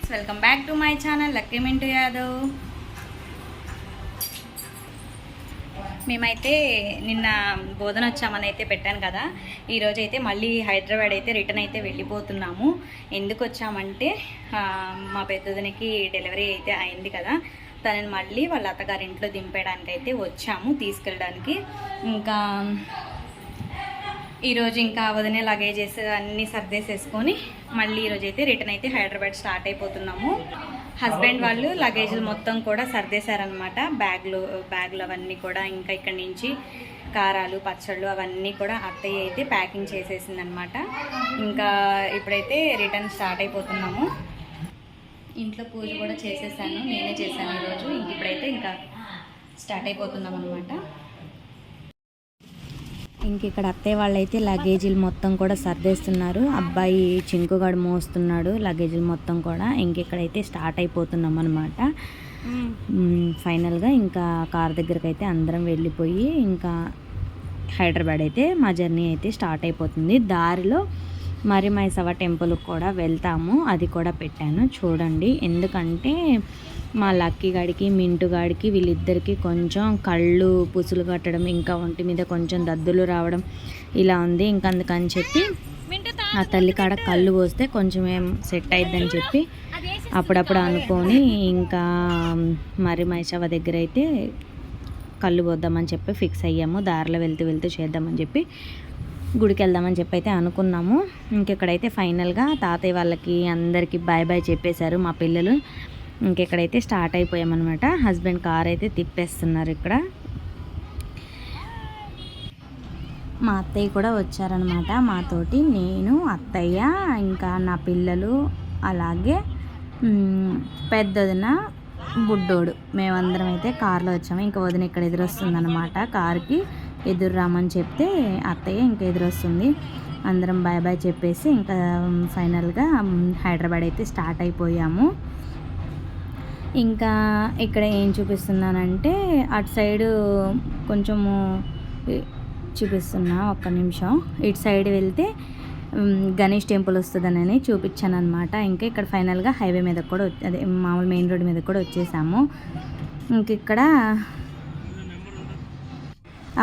Friends welcome back to my channel Lucky Mintu Yadav మేమైతే నిన్న బోధన వచ్చామని అయితే పెట్టాను కదా. ఈరోజు అయితే మళ్ళీ హైదరాబాద్ అయితే రిటర్న్ అయితే వెళ్ళిపోతున్నాము. ఎందుకు వచ్చామంటే మా పెద్దదనికి డెలివరీ అయితే అయింది కదా. తనని మళ్ళీ వాళ్ళ అత్తగారింట్లో దింపేయడానికి అయితే వచ్చాము తీసుకెళ్ళడానికి. ఇంకా ఈరోజు ఇంకా వదినే లగేజెస్ అన్నీ సర్దేసేసుకొని మళ్ళీ ఈరోజు అయితే రిటర్న్ అయితే హైదరాబాద్ స్టార్ట్ అయిపోతున్నాము. హస్బెండ్ వాళ్ళు లగేజ్లు మొత్తం కూడా సర్దేశారనమాట బ్యాగ్లు బ్యాగ్లు అవన్నీ కూడా ఇంకా ఇక్కడి నుంచి కారాలు పచ్చళ్ళు అవన్నీ కూడా అత్తయ్య అయితే ప్యాకింగ్ చేసేసిందనమాట ఇంకా ఇప్పుడైతే రిటర్న్ స్టార్ట్ అయిపోతున్నాము. ఇంట్లో పూజ కూడా చేసేసాను. నేనే చేశాను ఈరోజు. ఇంక ఇప్పుడైతే ఇంకా స్టార్ట్ అయిపోతున్నాం అనమాట ఇంక ఇక్కడ అత్తయ్య వాళ్ళైతే లగేజీలు మొత్తం కూడా సర్దేస్తున్నారు. అబ్బాయి చింకుగాడు మోస్తున్నాడు లగేజీలు మొత్తం కూడా. ఇంక ఇక్కడైతే స్టార్ట్ అయిపోతున్నాం అనమాట ఫైనల్గా ఇంకా కార్ దగ్గరికి అయితే అందరం వెళ్ళిపోయి ఇంకా హైదరాబాద్ అయితే మా జర్నీ అయితే స్టార్ట్ అయిపోతుంది. దారిలో మరి మైసవ టెంపుల్కి కూడా వెళ్తాము. అది కూడా పెట్టాను. చూడండి. ఎందుకంటే మా లక్కీ గాడికి మింటు గాడికి వీళ్ళిద్దరికి కొంచెం కళ్ళు పుసులు కట్టడం ఇంకా ఒంటి మీద కొంచెం దద్దులు రావడం ఇలా ఉంది. ఇంకా అందుకని చెప్పి ఆ తల్లి కాడ కళ్ళు పోస్తే కొంచెం ఏం సెట్ అయిద్దని చెప్పి అప్పుడప్పుడు అనుకొని ఇంకా మరి మైసవ దగ్గర అయితే కళ్ళు పోద్దామని చెప్పి ఫిక్స్ అయ్యాము. దారిలో వెళ్తూ వెళ్తూ చేద్దామని చెప్పి గుడికి వెళ్దామని చెప్పి అయితే అనుకున్నాము. ఇంకెక్కడైతే ఫైనల్గా తాతయ్య వాళ్ళకి అందరికీ బాయ్ బాయ్ చెప్పేశారు మా పిల్లలు. ఇంకెక్కడైతే స్టార్ట్ అయిపోయామన్నమాట. హస్బెండ్ కార్ అయితే తిప్పేస్తున్నారు ఇక్కడ. మా అత్తయ్య కూడా వచ్చారనమాట మాతోటి నేను అత్తయ్య ఇంకా నా పిల్లలు అలాగే పెద్దదిన బుడ్డోడు. మేమందరం అయితే కార్లో వచ్చాము. ఇంకా వదిన ఇక్కడ ఎదురొస్తుందనమాట కార్కి. ఎదురు రామని చెప్తే అత్తయ్య ఇంకా ఎదురొస్తుంది. అందరం బాయ్ బాయ్ చెప్పేసి ఇంకా ఫైనల్గా హైదరాబాద్ అయితే స్టార్ట్ అయిపోయాము. ఇంకా ఇక్కడ ఏం చూపిస్తున్నానంటే అటు సైడు కొంచెము చూపిస్తున్నా ఒక్క నిమిషం. ఇటు సైడ్ వెళ్తే గణేష్ టెంపుల్ వస్తుందని చూపించాను అనమాట ఇంకా ఇక్కడ ఫైనల్గా హైవే మీద కూడా అదే మామూలు మెయిన్ రోడ్ మీద కూడా వచ్చేసాము. ఇంక ఇక్కడ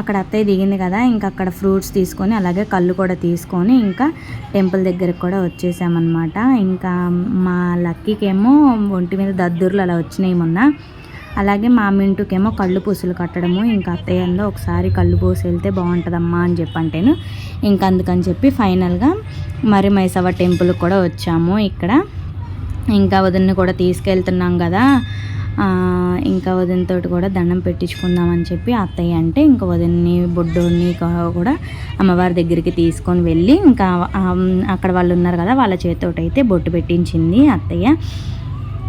అక్కడ అత్తయ్య దిగింది కదా ఇంకా అక్కడ ఫ్రూట్స్ తీసుకొని అలాగే కళ్ళు కూడా తీసుకొని ఇంకా టెంపుల్ దగ్గరకు కూడా వచ్చేసామన్నమాట. ఇంకా మా లక్కీకేమో ఒంటి మీద దద్దుర్లు అలా వచ్చినాయి మొన్న. అలాగే మా మింటుకేమో కళ్ళు పూసలు కట్టడము ఇంకా అత్తయ్యలో ఒకసారి కళ్ళు పూసి వెళ్తే బాగుంటుందమ్మా అని చెప్పంటేను. ఇంకా అందుకని చెప్పి ఫైనల్గా మరి మైసవ టెంపుల్ కూడా వచ్చాము ఇక్కడ. ఇంకా వదిన్ని కూడా తీసుకెళ్తున్నాం కదా. ఇంకా వదినతో కూడా దండం పెట్టించుకుందామని చెప్పి అత్తయ్య అంటే ఇంకా వదిన్ని బొడ్డోని కూడా అమ్మవారి దగ్గరికి తీసుకొని వెళ్ళి ఇంకా అక్కడ వాళ్ళు ఉన్నారు కదా వాళ్ళ చేతితోటి అయితే బొట్టు పెట్టించింది అత్తయ్య.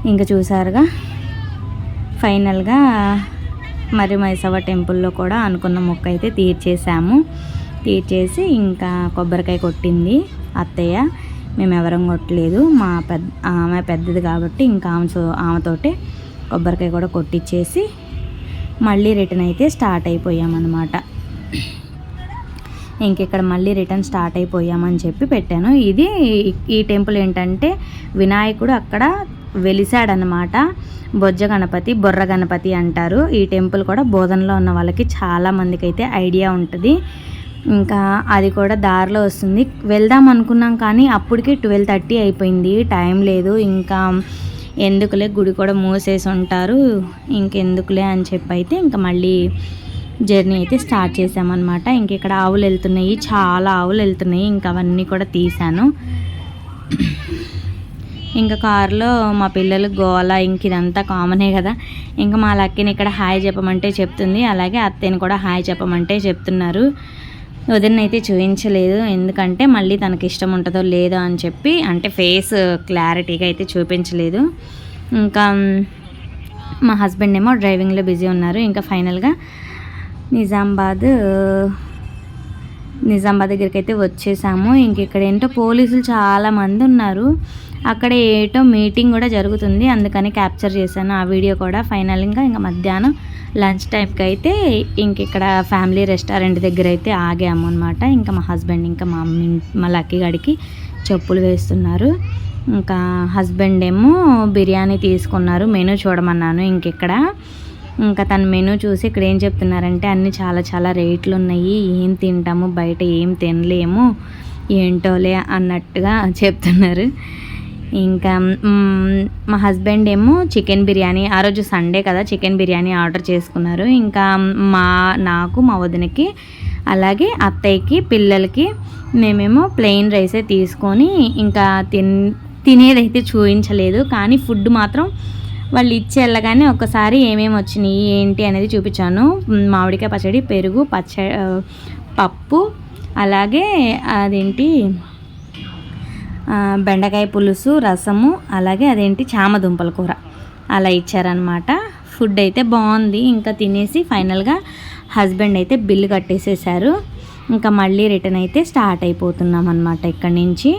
ఇంకా చూసారుగా ఫైనల్గా మరి మైసవ టెంపుల్లో కూడా అనుకున్న మొక్క అయితే తీర్చేసాము తీర్చేసి ఇంకా కొబ్బరికాయ కొట్టింది అత్తయ్య. మేము ఎవరం కొట్టలేదు. మా పెద్ద ఆమె పెద్దది కాబట్టి ఇంకా ఆమె ఆమెతోటే కొబ్బరికాయ కూడా కొట్టించేసి మళ్ళీ రిటర్న్ అయితే స్టార్ట్ అయిపోయామన్నమాట. ఇంక ఇక్కడ మళ్ళీ రిటర్న్ స్టార్ట్ అయిపోయామని చెప్పి పెట్టాను. ఇది ఈ టెంపుల్ ఏంటంటే వినాయకుడు అక్కడ వెలిసాడనమాట బొజ్జ గణపతి బొర్ర గణపతి అంటారు. ఈ టెంపుల్ కూడా బోధనలో ఉన్న వాళ్ళకి చాలా మందికి అయితే ఐడియా ఉంటుంది. ఇంకా అది కూడా దారిలో వస్తుంది. వెళ్దాం అనుకున్నాం కానీ అప్పటికి ట్వెల్వ్ థర్టీ అయిపోయింది. టైం లేదు. ఇంకా ఎందుకులే గుడి కూడా మూసేసి ఉంటారు. ఇంకెందుకులే అని చెప్పి అయితే ఇంకా మళ్ళీ జర్నీ అయితే స్టార్ట్ చేసామన్నమాట. ఇంక ఇక్కడ ఆవులు వెళ్తున్నాయి. చాలా ఆవులు వెళ్తున్నాయి. ఇంకా అవన్నీ కూడా తీసాను ఇంకా కారులో మా పిల్లలు గోల ఇంక ఇదంతా కామనే కదా. ఇంకా మా లక్కీని ఇక్కడ హాయ్ చెప్పమంటే చెప్తుంది. అలాగే అత్తయ్యని కూడా హాయ్ చెప్పమంటే చెప్తున్నారు. వదిన అయితే చూపించలేదు. ఎందుకంటే మళ్ళీ తనకి ఇష్టం ఉంటుందో లేదో అని చెప్పి అంటే ఫేస్ క్లారిటీగా అయితే చూపించలేదు. ఇంకా మా హస్బెండ్ ఏమో డ్రైవింగ్లో బిజీ ఉన్నారు. ఇంకా ఫైనల్గా నిజామాబాద్ నిజామాబాద్ దగ్గరికి అయితే వచ్చేసాము. ఇంక ఇక్కడ ఏంటో పోలీసులు చాలామంది ఉన్నారు. అక్కడ ఏటో మీటింగ్ కూడా జరుగుతుంది. అందుకని క్యాప్చర్ చేశాను. ఆ వీడియో కూడా ఫైనల్గా ఇంకా మధ్యాహ్నం లంచ్ టైంకి అయితే ఇంక ఇక్కడ ఫ్యామిలీ రెస్టారెంట్ దగ్గర అయితే ఆగాము అనమాట ఇంకా మా హస్బెండ్ ఇంకా మా మమ్మీ మా లక్కీ గడికి చెప్పులు వేస్తున్నారు. ఇంకా హస్బెండ్ ఏమో బిర్యానీ తీసుకున్నారు. మెనూ చూడమన్నాను ఇంకెక్కడ ఇంకా తన మెనూ చూసి ఇక్కడ ఏం చెప్తున్నారంటే అన్నీ చాలా చాలా రేట్లు ఉన్నాయి. ఏం తింటాము? బయట ఏం తినలేము. ఏంటోలే అన్నట్టుగా చెప్తున్నారు. ఇంకా మా హస్బెండ్ ఏమో చికెన్ బిర్యానీ ఆ రోజు సండే కదా చికెన్ బిర్యానీ ఆర్డర్ చేసుకున్నారు. ఇంకా మా నాకు మా వదినకి అలాగే అత్తయ్యకి పిల్లలకి మేమేమో ప్లెయిన్ రైసే తీసుకొని ఇంకా తిన్ తినేదైతే చూపించలేదు కానీ ఫుడ్ మాత్రం వాళ్ళు ఇచ్చి వెళ్ళగానే ఒకసారి ఏమేమి వచ్చినాయి ఏంటి అనేది చూపించాను. మామిడికాయ పచ్చడి పెరుగు పచ్చ పప్పు అలాగే అదేంటి బెండకాయ పులుసు రసము అలాగే అదేంటి చామదుంపల కూర. అలా ఇచ్చారనమాట ఫుడ్ అయితే బాగుంది. ఇంకా తినేసి ఫైనల్గా హస్బెండ్ అయితే బిల్లు కట్టేసేసారు. ఇంకా మళ్ళీ రిటర్న్ అయితే స్టార్ట్ అయిపోతున్నాం అనమాట ఇక్కడి నుంచి.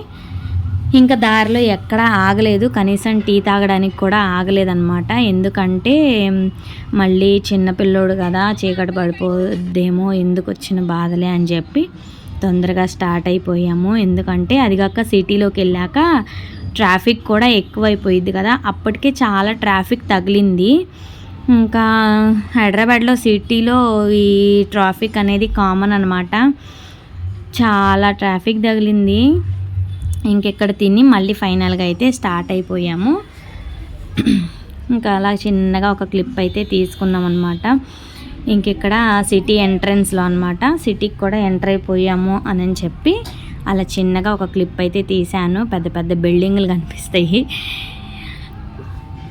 ఇంకా దారిలో ఎక్కడ ఆగలేదు. కనీసం టీ తాగడానికి కూడా ఆగలేదన్నమాట. ఎందుకంటే మళ్ళీ చిన్నపిల్లోడు కదా చీకటి పడిపోద్దేమో ఎందుకు వచ్చిన బాధలే అని చెప్పి తొందరగా స్టార్ట్ అయిపోయాము. ఎందుకంటే అది కాక సిటీలోకి వెళ్ళాక ట్రాఫిక్ కూడా ఎక్కువైపోయింది కదా. అప్పటికే చాలా ట్రాఫిక్ తగిలింది. ఇంకా హైదరాబాద్లో సిటీలో ఈ ట్రాఫిక్ అనేది కామన్ అనమాట చాలా ట్రాఫిక్ తగిలింది. ఇంకెక్కడ తిని మళ్ళీ ఫైనల్గా అయితే స్టార్ట్ అయిపోయాము. ఇంకా అలా చిన్నగా ఒక క్లిప్ అయితే తీసుకున్నాం అనమాట ఇంకెక్కడ సిటీ ఎంట్రన్స్లో అనమాట సిటీకి కూడా ఎంటర్ అయిపోయాము అని చెప్పి అలా చిన్నగా ఒక క్లిప్ అయితే తీశాను. పెద్ద పెద్ద బిల్డింగ్లు కనిపిస్తాయి.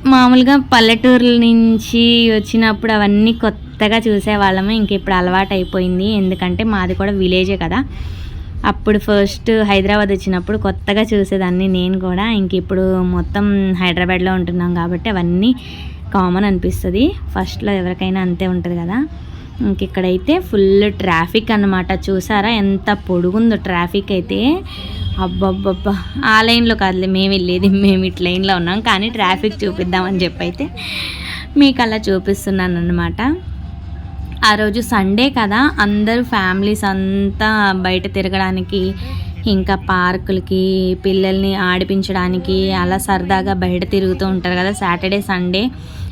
మామూలుగా పల్లెటూర్ల నుంచి వచ్చినప్పుడు అవన్నీ కొత్తగా చూసేవాళ్ళము. ఇంక ఇప్పుడు అలవాటు అయిపోయింది. ఎందుకంటే మాది కూడా విలేజే కదా. అప్పుడు ఫస్ట్ హైదరాబాద్ వచ్చినప్పుడు కొత్తగా చూసేదాన్ని నేను కూడా. ఇంక ఇప్పుడు మొత్తం హైదరాబాద్లో ఉంటున్నాం కాబట్టి అవన్నీ కామన్ అనిపిస్తుంది. ఫస్ట్లో ఎవరికైనా అంతే ఉంటుంది కదా. ఇంక ఇక్కడైతే ఫుల్ ట్రాఫిక్ అన్నమాట. చూసారా? ఎంత పొడుగుందో ట్రాఫిక్ అయితే. అబ్బబ్బబ్బా! ఆ లైన్లో కాదులే మేము వెళ్ళేది మేము ఇటు లైన్లో ఉన్నాం. కానీ ట్రాఫిక్ చూపిద్దామని చెప్పి అయితే మీకు అలా చూపిస్తున్నాను అనమాట ఆ రోజు సండే కదా అందరూ ఫ్యామిలీస్ అంతా బయట తిరగడానికి ఇంకా పార్కులకి పిల్లల్ని ఆడిపించడానికి అలా సరదాగా బయట తిరుగుతూ ఉంటారు కదా. సాటర్డే సండే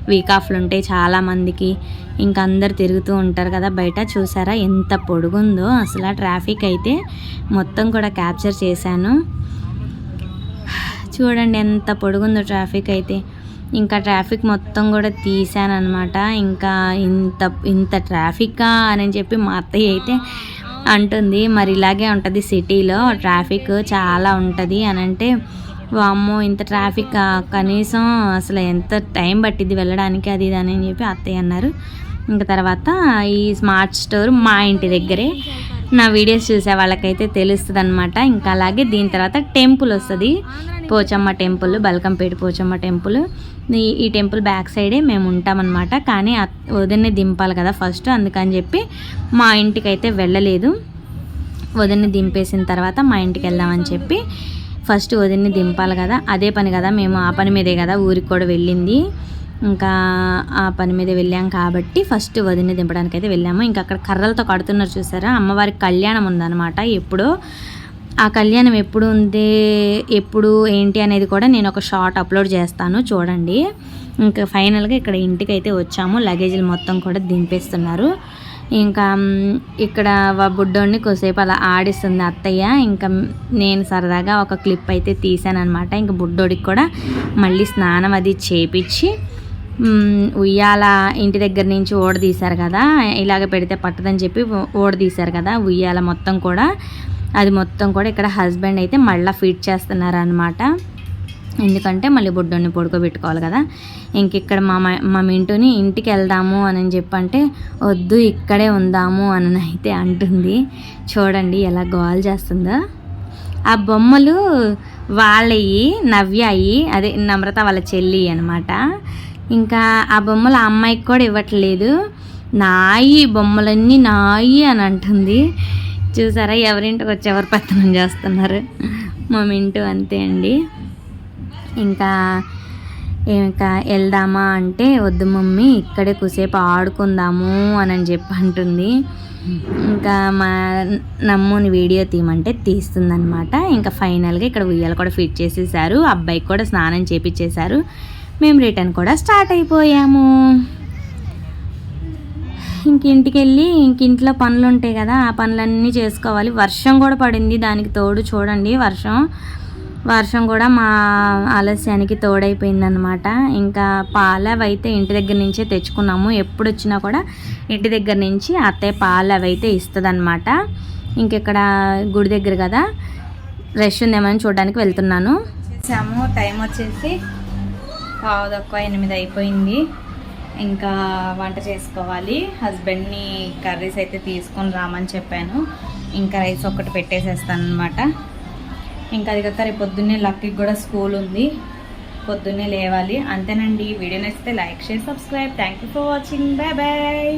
వీక్ ఆఫ్లు ఉంటాయి చాలామందికి ఇంకా అందరు తిరుగుతూ ఉంటారు కదా. బయట చూసారా ఎంత పొడుగుందో. అసలు ట్రాఫిక్ అయితే మొత్తం కూడా క్యాప్చర్ చేశాను. చూడండి ఎంత పొడుగుందో ట్రాఫిక్ అయితే. ఇంకా ట్రాఫిక్ మొత్తం కూడా తీసానమాట ఇంకా ఇంత ఇంత ట్రాఫికా అని చెప్పి మా అత్తయ్య అయితే అంటుంది. మరి ఇలాగే ఉంటుంది సిటీలో ట్రాఫిక్ చాలా ఉంటుంది అని అంటే వామ్మో ఇంత ట్రాఫిక్ కనీసం అసలు ఎంత టైం పట్టింది వెళ్ళడానికి అది ఇది అని చెప్పి అత్తయ్య అన్నారు. ఇంకా తర్వాత ఈ స్మార్ట్ స్టోర్ మా ఇంటి దగ్గరే. నా వీడియోస్ చూసే వాళ్ళకైతే తెలుస్తుంది అనమాట ఇంకా అలాగే దీని తర్వాత టెంపుల్ వస్తుంది. Pochamma temple Balkampet Pochamma temple. ఈ టెంపుల్ బ్యాక్ సైడే మేము ఉంటామన్నమాట. కానీ వదిన్నే వదిన్ని దింపాలి కదా ఫస్ట్. అందుకని చెప్పి మా ఇంటికి అయితే వెళ్ళలేదు. వదిన్ని దింపేసిన తర్వాత మా ఇంటికి వెళ్దామని చెప్పి ఫస్ట్ వదిన్ని దింపాలి కదా. అదే పని కదా మేము ఆ పని మీదే కదా ఊరికి కూడా వెళ్ళింది. ఇంకా ఆ పని మీద వెళ్ళాం కాబట్టి ఫస్ట్ వదిన దింపడానికి అయితే వెళ్ళాము. ఇంకా అక్కడ కర్రలతో కడుతున్నారు చూసారా? అమ్మవారికి కళ్యాణం ఉందన్నమాట. ఎప్పుడో ఆ కళ్యాణం ఎప్పుడు ఉంది ఎప్పుడు ఏంటి అనేది కూడా నేను ఒక షార్ట్ అప్లోడ్ చేస్తాను చూడండి. ఇంకా ఫైనల్గా ఇక్కడ ఇంటికి అయితే వచ్చాము లగేజీలు మొత్తం కూడా దింపేస్తున్నారు. ఇంకా ఇక్కడ బుడ్డోడిని కొద్దిసేపు అలా ఆడిస్తుంది అత్తయ్య. ఇంకా నేను సరదాగా ఒక క్లిప్ అయితే తీసాను అనమాట ఇంకా బుడ్డోడికి కూడా మళ్ళీ స్నానం అది చేపించి ఉయ్యాల ఇంటి దగ్గర నుంచి ఓడదీశారు కదా ఇలాగ పెడితే పట్టదని చెప్పి ఓడదీశారు కదా ఉయ్యాల మొత్తం కూడా అది మొత్తం కూడా ఇక్కడ హస్బెండ్ అయితే మళ్ళీ ఫీడ్ చేస్తున్నారు అనమాట ఎందుకంటే మళ్ళీ బొడ్డుని పడుకోబెట్టుకోవాలి కదా. ఇంక ఇక్కడ మా మా మింటూని ఇంటికి వెళ్దాము అని చెప్పంటే వద్దు ఇక్కడే ఉందాము అని అయితే అంటుంది. చూడండి ఎలా గోల్ చేస్తుందో. ఆ బొమ్మలు వాళ్ళయి నవ్యాయి అదే నమ్రత వాళ్ళ చెల్లి అనమాట ఇంకా ఆ బొమ్మలు ఆ అమ్మాయికి కూడా ఇవ్వట్లేదు. నాయి బొమ్మలన్నీ నాయి అని అంటుంది. చూసారా? ఎవరింటికి వచ్చి ఎవరు పెత్తనం చేస్తున్నారు? మా మింటూ అంతే అండి. ఇంకా ఇంకా వెళ్దామా అంటే వద్దు మమ్మీ ఇక్కడే కుసేపు ఆడుకుందాము అని చెప్పి అంటుంది. ఇంకా మా నమ్ముని వీడియో తీయమంటే తీస్తుందనమాట ఇంకా ఫైనల్గా ఇక్కడ ఉయ్యాల కూడా ఫిట్ చేసేసారు. అబ్బాయికి కూడా స్నానం చేపించేశారు మేము రిటర్న్ కూడా స్టార్ట్ అయిపోయాము. ఇంక ఇంటికి వెళ్ళి ఇంక ఇంట్లో పనులు ఉంటాయి కదా ఆ పనులన్నీ చేసుకోవాలి. వర్షం కూడా పడింది దానికి తోడు చూడండి వర్షం. వర్షం కూడా మా ఆలస్యానికి తోడైపోయిందనమాట ఇంకా పాలు అవి అయితే ఇంటి దగ్గర నుంచే తెచ్చుకున్నాము. ఎప్పుడు వచ్చినా కూడా ఇంటి దగ్గర నుంచి అత్తయ్య పాలు అవి అయితే ఇస్తుంది ఇంకెక్కడ గుడి దగ్గర కదా రష్ ఉందేమని చూడడానికి వెళ్తున్నాను. చేసాము టైం వచ్చేసి పావు తక్కువ ఎనిమిది అయిపోయింది. ఇంకా వంట చేసుకోవాలి. హస్బెండ్ని కర్రీస్ అయితే తీసుకొని రామని చెప్పాను. ఇంకా రైస్ ఒక్కటి పెట్టేసేస్తాను అనమాట ఇంకా అది కాక రేపు పొద్దున్నే లక్కీకి కూడా స్కూల్ ఉంది. పొద్దున్నే లేవాలి. అంతేనండి. వీడియో నచ్చితే like share subscribe. Thank you for watching bye bye